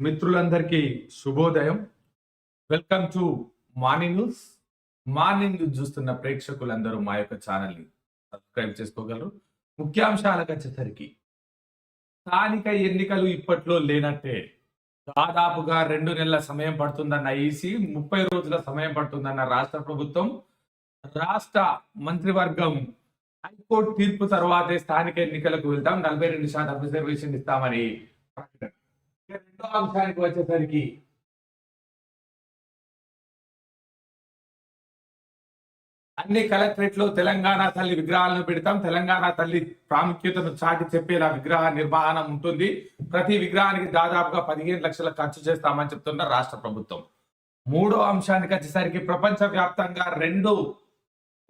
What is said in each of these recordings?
మిత్రులందరికీ శుభోదయం. Welcome to morning news. Morning news చూస్తున్న ప్రేక్షకులందరూ మా యొక్క ఛానల్ని సబ్స్క్రైబ్ చేసుకోగలరు. ముఖ్యాంశాలకు వచ్చేసరికి స్థానిక ఎన్నికలు ఇప్పట్లో లేనట్టే. దాదాపుగా రెండు నెలల సమయం పడుతుందన్న ఈసీ ముప్పై రోజుల సమయం పడుతుందన్న రాష్ట్ర ప్రభుత్వం రాష్ట్ర మంత్రివర్గం హైకోర్టు తీర్పు తర్వాతే స్థానిక ఎన్నికలకు వెళ్తాం. నలభై రెండు శాతం రిజర్వేషన్ ఇస్తామని ప్రకటన. రెండో అంశానికి వచ్చేసరికి అన్ని కలెక్టరేట్లో తెలంగాణ తల్లి విగ్రహాలను పెడతాం. తెలంగాణ తల్లి ప్రాముఖ్యతను చాటి చెప్పేలా విగ్రహ నిర్వహణ ఉంటుంది. ప్రతి విగ్రహానికి దాదాపుగా పదిహేను లక్షల ఖర్చు చేస్తామని చెప్తున్న రాష్ట్ర ప్రభుత్వం. మూడో అంశానికి వచ్చేసరికి ప్రపంచ వ్యాప్తంగా రెండు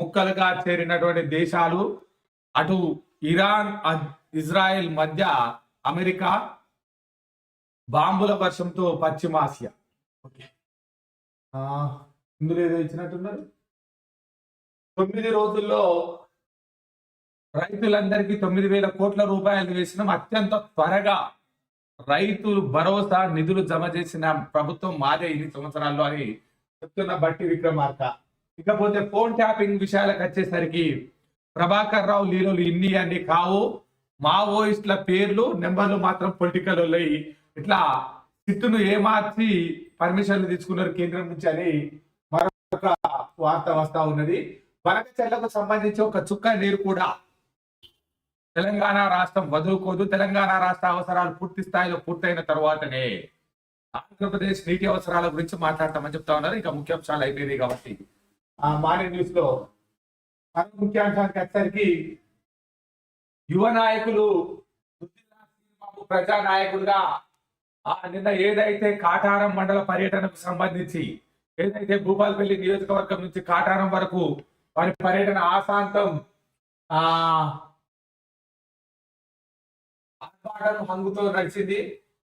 ముక్కలుగా చేరినటువంటి దేశాలు అటు ఇరాన్ ఇజ్రాయెల్ మధ్య అమెరికా బాంబుల వర్షంతో పశ్చిమాసియా ఓకే. ఆ, ఇందులో ఏదో ఇచ్చినట్టున్నారు? తొమ్మిది రోజుల్లో రైతులందరికీ తొమ్మిది వేల కోట్ల రూపాయలు వేసినాం. అత్యంత త్వరగా రైతులు భరోసా నిధులు జమ చేసిన ప్రభుత్వం మాదే ఇన్ని సంవత్సరాల్లో అని చెప్తున్న బట్టి విక్రమార్క. ఇకపోతే ఫోన్ ట్యాపింగ్ విషయాలకు వచ్చేసరికి ప్రభాకర్ రావు లీలలు ఇన్ని అన్ని కావు. మావోయిస్టుల పేర్లు నెంబర్లు మాత్రం పొలిటికల్ ఇట్లా సిట్టును ఏమార్చి పర్మిషన్లు తీసుకున్నారు కేంద్రం నుంచి అని మరొక వార్త వస్తా ఉన్నది. వరకచెల్లకు సంబంధించి ఒక చుక్క నీరు కూడా తెలంగాణ రాష్ట్రం వదులుకోదు. తెలంగాణ రాష్ట్ర అవసరాలు పూర్తి స్థాయిలో పూర్తయిన తర్వాతనే ఆంధ్రప్రదేశ్ నీటి అవసరాల గురించి మాట్లాడతామని చెప్తా ఉన్నారు. ఇంకా ముఖ్యాంశాలు అయిపోయినాయి కాబట్టి. ఆ మార్నింగ్ న్యూస్లో ముఖ్యాంశానికి వచ్చేసరికి యువ నాయకులు బాబు ప్రజా నాయకులుగా నిన్న ఏదైతే కాటారం మండల పర్యటనకు సంబంధించి ఏదైతే భూపాల్పల్లి నియోజకవర్గం నుంచి కాటారం వరకు వారి పర్యటన ఆశాంతం ఆ ఆర్భాటం హంగుతో నడిచింది.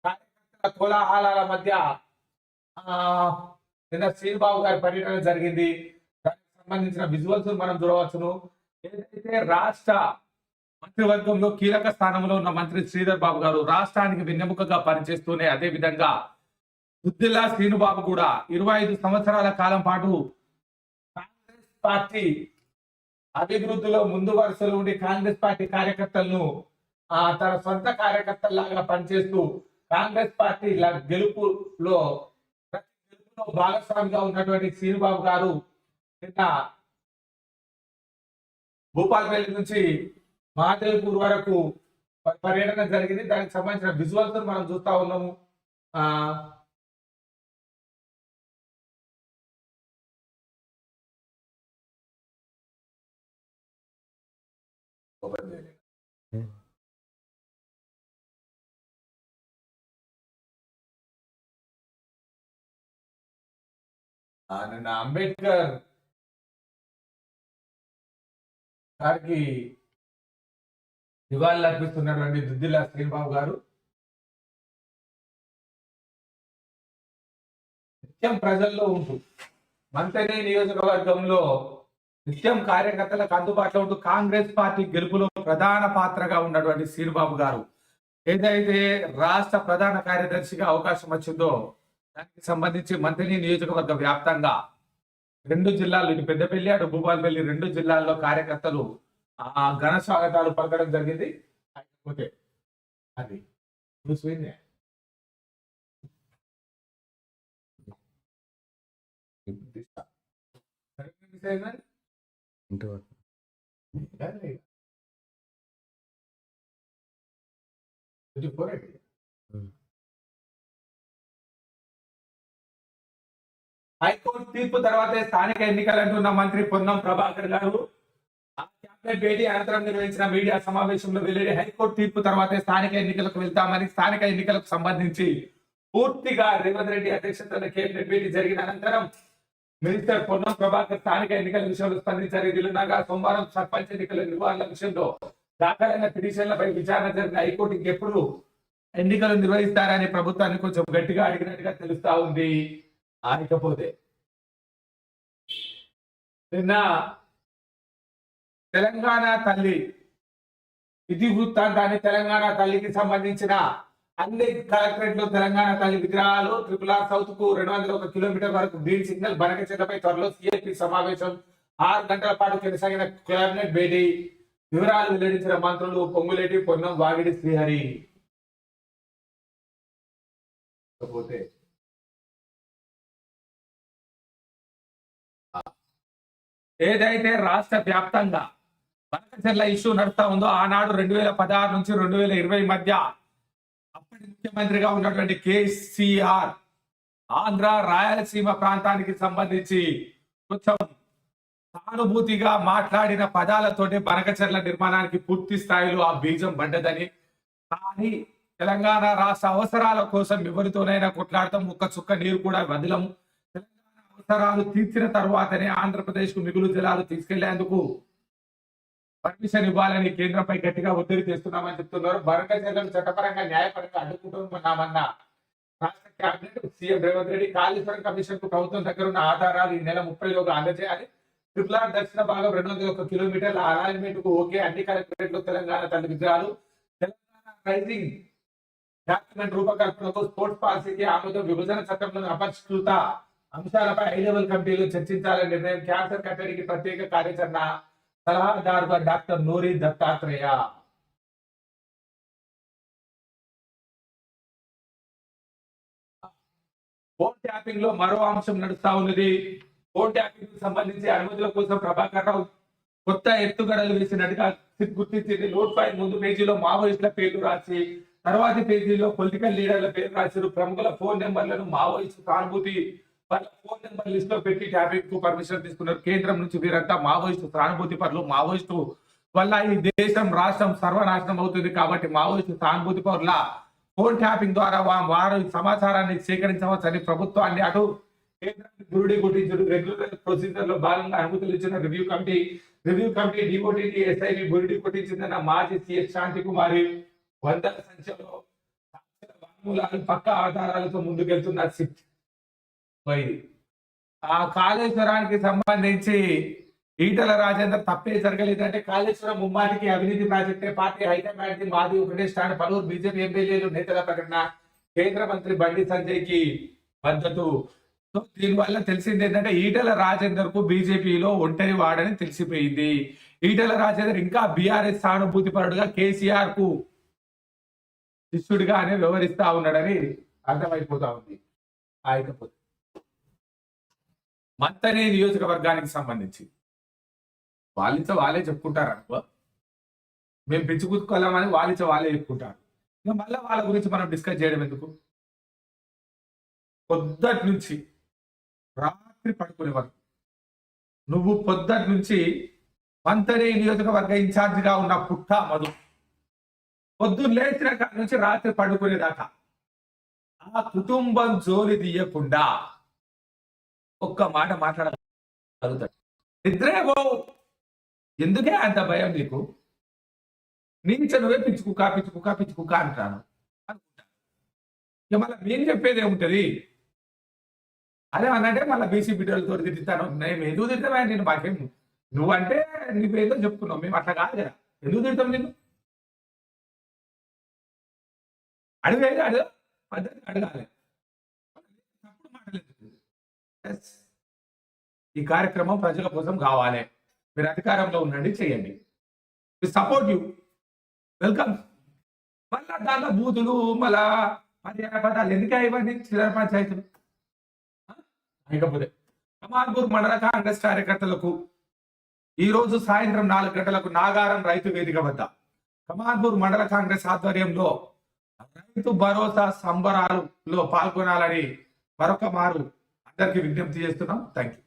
కార్యకర్తల కోలాహలాల మధ్య ఆ నిన్న శ్రీబాబు గారి పర్యటన జరిగింది. దానికి సంబంధించిన విజువల్స్ మనం చూడవచ్చును. ఏదైతే రాష్ట్ర మంత్రివర్గంలో కీలక స్థానంలో ఉన్న మంత్రి శ్రీధర్ బాబు గారు రాష్ట్రానికి వెన్నెముకగా పనిచేస్తూనే అదే విధంగా బుద్ధిల్లా శ్రీనుబాబు కూడా ఇరవై ఐదు సంవత్సరాల కాలం పాటు కాంగ్రెస్ పార్టీ అభివృద్ధిలో ముందు వరుసలో ఉండి కాంగ్రెస్ పార్టీ కార్యకర్తలను ఆ తన సొంత కార్యకర్తలాగా పనిచేస్తూ కాంగ్రెస్ పార్టీ గెలుపులో గెలుపులో భాగస్వామిగా ఉన్నటువంటి శ్రీనుబాబు గారు నిన్న భూపాల్పల్లి నుంచి మహాదేవ్పూర్ వరకు పర్యటన జరిగింది దానికి సంబంధించిన విజువల్స్ మనం చూస్తా ఉన్నాము ఓపెన్ చేయలేదు. నిన్న అంబేద్కర్ గారికి నివాళులు అర్పిస్తున్నటువంటి దుద్దిల్ల శ్రీనిబాబు గారు. నిత్యం ప్రజల్లో ఉంటూ మంతనే నియోజకవర్గంలో నిత్యం కార్యకర్తలకు అందుబాటులో ఉంటూ కాంగ్రెస్ పార్టీ గెలుపులో ప్రధాన పాత్రగా ఉన్నటువంటి శ్రీనిబాబు గారు. ఏదైతే రాష్ట్ర ప్రధాన కార్యదర్శిగా అవకాశం వచ్చిందో దానికి సంబంధించి మంత్రిని నియోజకవర్గ వ్యాప్తంగా రెండు జిల్లాలు ఇటు పెద్దపల్లి అటు భూపాలపల్లి రెండు జిల్లాల్లో కార్యకర్తలు ఆ ఘన స్వాగతాలు పలకడం జరిగింది ఓకే అది నువ్వు పోయిందే. ఇప్పుడు తీస్తా. కరెక్ట్ మిస్ అయిందా? కాదులే. 24 అయితే. హైకోర్టు తీర్పు తర్వాతే స్థానిక ఎన్నికలు అంటున్న మంత్రి పొన్నం ప్రభాకర్ గారు భేటీ అనంతరం నిర్వహించిన మీడియా సమావేశంలో వెల్లడి హైకోర్టు తీర్పు తర్వాతే స్థానిక ఎన్నికలకు వెళ్తామని స్థానిక ఎన్నికలకు సంబంధించి పూర్తిగా రేవంత్ రెడ్డి అధ్యక్షతన కేబినెట్ భేటీ జరిగిన అనంతరం మినిస్టర్ పొన్నం ప్రభాకర్ స్థానిక ఎన్నికల విషయంలో స్పందించారు. ఇదిలున్నాగా సోమవారం సర్పంచ్ ఎన్నికల నిర్వహణ విషయంలో దాఖలైన పిటిషన్లపై విచారణ జరిగిన హైకోర్టు ఇంకెప్పుడు ఎన్నికలు నిర్వహిస్తారని ప్రభుత్వాన్ని కొంచెం గట్టిగా అడిగినట్టుగా తెలుస్తా ఉంది. ఆయకపోతే నిన్న తెలంగాణ తల్లి. విధి వృత్తాంతాన్ని తెలంగాణ తల్లికి సంబంధించిన అన్ని కలెక్టరేట్లో తెలంగాణ తల్లి విగ్రహాలు ట్రిపుల్ ఆర్ సౌత్కు రెండు వందల ఒక కిలోమీటర్ వరకు గ్రీన్ సిగ్నల్ బనకచెర్లపై త్వరలో సిఐపి సమావేశం. ఆరు గంటల పాటు కొనసాగిన కేబినెట్ భేటీ. వివరాలు వెల్లడించిన మంత్రులు పొంగులేటి పొన్నం వాగిడి శ్రీహరి. పోతే. ఏదైతే రాష్ట్ర వ్యాప్తంగా బనకచెర్ల ఇష్యూ నడుస్తా ఉందో ఆనాడు రెండు వేల పదహారు నుంచి రెండు వేల ఇరవై మధ్య అప్పటి ముఖ్యమంత్రిగా ఉన్నటువంటి కేసీఆర్ ఆంధ్ర రాయలసీమ ప్రాంతానికి సంబంధించి కొంచెం సానుభూతిగా మాట్లాడిన పదాలతోటి బనకచెర్ల నిర్మాణానికి పూర్తి స్థాయిలో ఆ బీజం పడ్డదని. కానీ తెలంగాణ రాష్ట్ర అవసరాల కోసం ఎవరితోనైనా కొట్లాడతాం ఒక్క చుక్క నీరు కూడా వదలము. తెలంగాణ అవసరాలు తీర్చిన తర్వాతనే ఆంధ్రప్రదేశ్కు మిగులు జలాలు తీసుకెళ్ళేందుకు పర్మిషన్ ఇవ్వాలని కేంద్రంపై గట్టిగా ఒత్తిడి తెస్తున్నామని చెప్తున్నారు. బనకచెర్లను చట్టపరంగా న్యాయపరంగా అడ్డుకుంటున్నామన్న రాష్ట్ర కేబినెట్ సీఎం రేవంత్ రెడ్డి కాళేశ్వరం కమిషన్కు ప్రభుత్వం దగ్గర ఉన్న ఆధారాలు ఈ నెల ముప్పైలోగా అందజేయాలి. ట్రిపుల్ ఆర్ దక్షిణ భాగం రెండు వందల ఒక కిలోమీటర్ల అలైన్మెంట్కు ఓకే అన్ని కలెక్టరేట్లు తెలంగాణ తల్లి విగ్రహాలు. తెలంగాణ రైజింగ్ డాక్యుమెంట్ రూపకల్పనకు స్పోర్ట్స్ పాలసీకి ఆమోదం విభజన చట్టంలోని అపరిష్కృత అంశాలపై హై లెవెల్ కమిటీలు చర్చించాలని నిర్ణయం క్యాన్సర్ కట్టడికి ప్రత్యేక కార్యాచరణ సలహాదారుగా డాక్టర్ నూరి దత్తాత్రేయ. ఫోన్ ట్యాపింగ్లో మరో అంశం నడుస్తా ఉన్నది. ఫోన్ ట్యాపింగ్కు సంబంధించి అనుమతుల కోసం ప్రభాకర్ రావు కొత్త ఎత్తుగడలు వేసినట్టుగా గుర్తించింది. నోట్ ఫైల్ ముందు పేజీలో మావోయిస్టుల పేర్లు రాసి తర్వాతి పేజీలో పొలిటికల్ లీడర్ల పేరు రాశారు ప్రముఖుల ఫోన్ నెంబర్లను మావోయిస్టు సానుభూతి ఫోన్ నెంబర్ లిస్ట్లో పెట్టి ట్యాపింగ్కు పర్మిషన్ తీసుకున్నారు. కేంద్రం నుంచి వీరంతా మావోయిస్టు సానుభూతి పరులు. మావోయిస్టు వల్ల ఈ దేశం రాష్ట్రం సర్వనాశనం అవుతుంది కాబట్టి మావోయిస్టు సానుభూతి పరుల ఫోన్ ట్యాపింగ్ ద్వారా వారు సమాచారాన్ని సేకరించవచ్చని ప్రభుత్వాన్ని అటు కేంద్రానికి గురుడి కొట్టించడు రెగ్యులర్ ప్రొసీజర్లో భాగంగా అనుమతులు ఇచ్చిన రివ్యూ కమిటీ రివ్యూ కమిటీ డిఓటీని ఎస్ఐని గురుడి గుర్తించిందన్న మాజీ సీఎస్ శాంతి కుమారి వందల సంఖ్యలో పక్క ఆధారాలతో ముందుకెళ్తున్న సిట్. పోయింది. ఆ కాళేశ్వరానికి సంబంధించి ఈటల రాజేందర్ తప్పే జరగలేదంటే కాళేశ్వరం ముమ్మాటికి అవినీతి ప్రాజెక్టే పార్టీ హైకమాండ్ మాది ఒకటే స్టాండ్. పలువురు బీజేపీ ఎమ్మెల్యేలు నేతల ప్రకటన కేంద్ర మంత్రి బండి సంజయ్కి మద్దతు. సో దీనివల్ల తెలిసింది ఏంటంటే ఈటల రాజేందర్కు బీజేపీలో ఒంటరి వాడని తెలిసిపోయింది. ఈటల రాజేందర్ ఇంకా బీఆర్ఎస్ సానుభూతి పరుడుగా కేసీఆర్కు అని వ్యవహరిస్తా ఉన్నాడని అర్థమైపోతా ఉంది. ఆయకపోతే మంతనే నియోజకవర్గానికి సంబంధించి. వాళ్ళించ వాళ్ళే చెప్పుకుంటారు అనుకో మేము పిచ్చి కుతుకోలేమని వాళ్ళించ వాళ్ళే చెప్పుకుంటారు. ఇంకా మళ్ళీ వాళ్ళ గురించి మనం డిస్కస్ చేయడం ఎందుకు? పొద్దటి నుంచి రాత్రి పడుకునే వరకు. నువ్వు పొద్దటి నుంచి మంతనే నియోజకవర్గ ఇన్ఛార్జిగా ఉన్న పుట్ట మధు. పొద్దున్న లేచిన కాడ నుంచి రాత్రి పడుకునేదాకా. ఆ కుటుంబం జోలి తీయకుండా ఒక్క మాట మాట్లాడగలుగుతాడు. నిద్రే పోవు. ఎందుకే అంత భయం నీకు? నీచ నువ్వే పిచ్చి కుక్క పిచ్చి అంటాను. అనుకుంటాను ఇక మళ్ళీ మేము చెప్పేది ఏముంటది? అదే అనంటే మళ్ళీ బీసీ బిడ్డలతో తిరుగుతాను. మేము ఎందుకు తిడతామా నేను మాకేం నువ్వంటే నువ్వేదో చెప్పుకున్నావు. మేము అట్లా కాదు కదా. ఎందుకు తిడతాం నేను అడిగేది అడుగు. పద్ధతి అడగాలి. ఈ కార్యక్రమం ప్రజల కోసం కావాలి. మీరు అధికారంలో ఉండండి చేయండి. సపోర్ట్ యూ వెల్కమ్ మళ్ళా దాంట్లో బూతులు మళ్ళా పర్యాయ పదాలు ఎందుకే ఇవన్నీ చిల్లర పంచాయతీలు. ఇకపోతే కమాన్పూర్ మండల కాంగ్రెస్ కార్యకర్తలకు ఈ రోజు సాయంత్రం నాలుగు గంటలకు నాగారం రైతు వేదిక వద్ద కమాన్పూర్ మండల కాంగ్రెస్ ఆధ్వర్యంలో రైతు భరోసా సంబరాలలో పాల్గొనాలని మరొక మారు అందరికీ విజ్ఞప్తి చేస్తున్నాం. Thank you